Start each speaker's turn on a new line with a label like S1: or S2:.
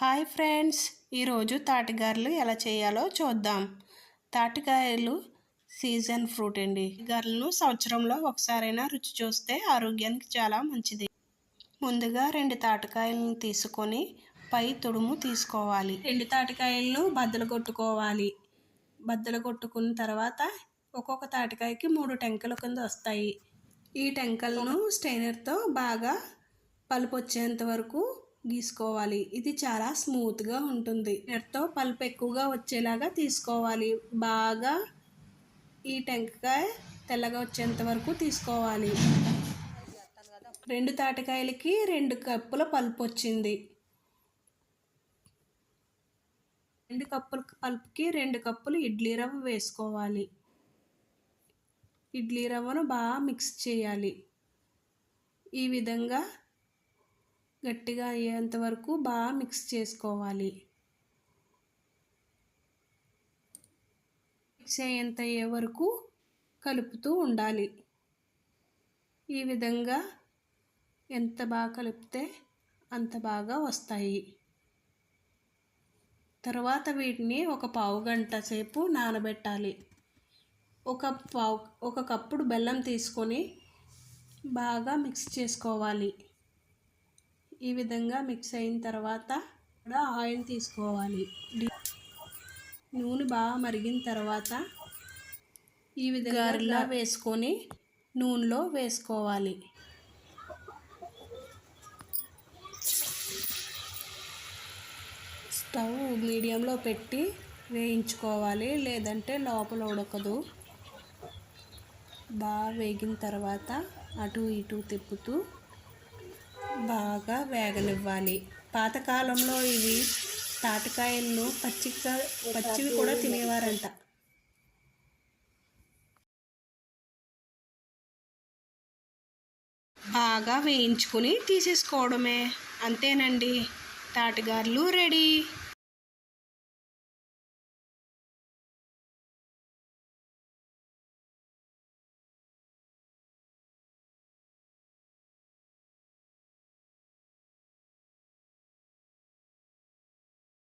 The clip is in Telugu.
S1: హాయ్ ఫ్రెండ్స్ ఈరోజు తాటిగారెలు ఎలా చేయాలో చూద్దాం. తాటికాయలు సీజన్ ఫ్రూట్ అండి. గారెలను సంవత్సరంలో ఒకసారైనా రుచి చూస్తే ఆరోగ్యానికి చాలా మంచిది. ముందుగా రెండు తాటికాయలను తీసుకొని పై తుడుము తీసుకోవాలి. రెండు తాటికాయలను బద్దలు కొట్టుకోవాలి. బద్దలు కొట్టుకున్న తర్వాత ఒక్కొక్క తాటికాయకి మూడు టెంకలు కింద వస్తాయి. ఈ టెంకలను స్టైనర్తో బాగా పలుపు వచ్చేంత వరకు గీసుకోవాలి ఇది చాలా స్మూత్గా ఉంటుంది. నెట్తో పల్పు ఎక్కువగా వచ్చేలాగా తీసుకోవాలి. బాగా ఈ టెంకాయ తెల్లగా వచ్చేంత వరకు తీసుకోవాలి. రెండు తాటికాయలకి రెండు కప్పుల పల్పు వచ్చింది. రెండు కప్పుల పల్పుకి రెండు కప్పులు ఇడ్లీ రవ్వ వేసుకోవాలి. ఇడ్లీ రవ్వను బాగా మిక్స్ చేయాలి. ఈ విధంగా గట్టిగా అయ్యేంత వరకు బాగా మిక్స్ చేసుకోవాలి. మిక్స్ అయ్యేంత అయ్యే వరకు కలుపుతూ ఉండాలి. ఈ విధంగా ఎంత బాగా కలిపితే అంత బాగా వస్తాయి. తర్వాత వీటిని ఒక పావు గంట సేపు నానబెట్టాలి. ఒక పావు ఒక కప్పుడు బెల్లం తీసుకొని బాగా మిక్స్ చేసుకోవాలి. ఈ విధంగా మిక్స్ అయిన తర్వాత కూడా ఆయిల్ తీసుకోవాలి. నూనె బాగా మరిగిన తర్వాత ఈ విధంగా వేసుకొని నూనెలో వేసుకోవాలి. స్టవ్ మీడియంలో పెట్టి వేయించుకోవాలి. లేదంటే లోపల ఉడకదు. బాగా వేగిన తర్వాత అటు ఇటు తిప్పుతూ బాగా వేగనివ్వాలి. పాతకాలంలో ఇవి తాటకాయలను పచ్చిగా పచ్చివి కూడా తినేవారంట. బాగా వేయించుకుని తీసేసుకోవడమే. అంతేనండి. తాటిగారులు రెడీ.